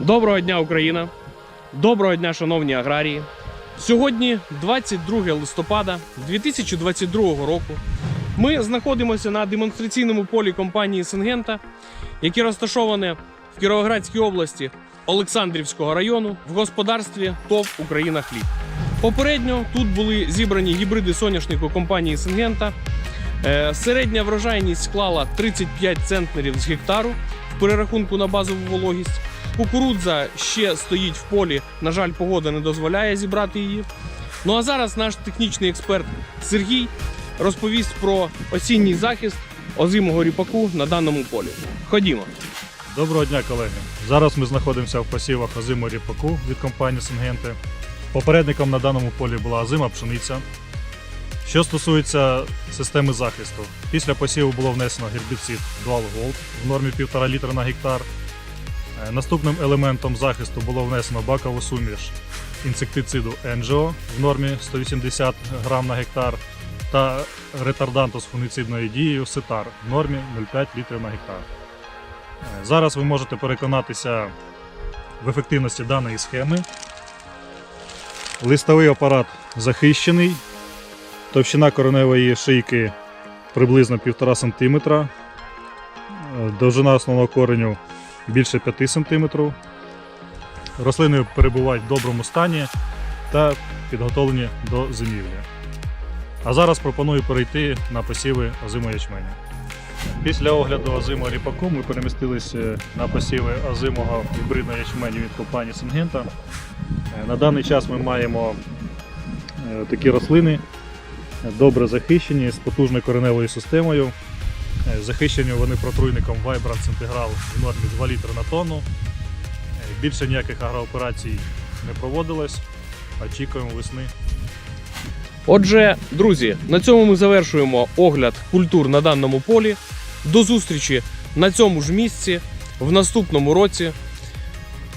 Доброго дня, Україна! Доброго дня, шановні аграрії! Сьогодні 22 листопада 2022 року. Ми знаходимося на демонстраційному полі компанії Сингента, яке розташоване в Кіровоградській області Олександрівського району в господарстві ТОВ Україна Хліб. Попередньо тут були зібрані гібриди соняшнику компанії Сингента. Е, Середня врожайність склала 35 центнерів з гектару в перерахунку на базову вологість. Кукурудза ще стоїть в полі. На жаль, погода не дозволяє зібрати її. Ну а зараз наш технічний експерт Сергій розповість про осінній захист озимого ріпаку на даному полі. Ходімо. Доброго дня, колеги. Зараз ми знаходимося в посівах озиму ріпаку від компанії Сингенти. Попередником на даному полі була озима пшениця. Що стосується системи захисту, після посіву було внесено гербіцид Dual Gold в нормі 1,5 літра на гектар. Е, Наступним елементом захисту було внесено бакову суміш інсектициду Енджіо в нормі 180 грам на гектар та ретарданту з фунгіцидною дією Сетар в нормі 0,5 літрів на гектар. Е, Зараз ви можете переконатися в ефективності даної схеми. Листовий апарат захищений, товщина кореневої шийки приблизно 1,5 см, Е, довжина основного кореню більше 5 см. Рослини перебувають в доброму стані та підготовлені до зимівлі. А зараз пропоную перейти на посіви озимої ячменю. Після огляду озимого ріпаку ми перемістилися на посіви озимого гібридного ячменю від компанії Сингента. На даний час ми маємо е, такі рослини, добре захищені з потужною кореневою системою. Захищені вони протруйником Vibrance Integral в нормі 2 літри на тонну. Е, Більше ніяких агрооперацій не проводилось. Очікуємо весни. Отже, друзі, на цьому ми завершуємо огляд культур на даному полі. До зустрічі на цьому ж місці в наступному році.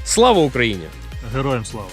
Слава Україні! Героям слава!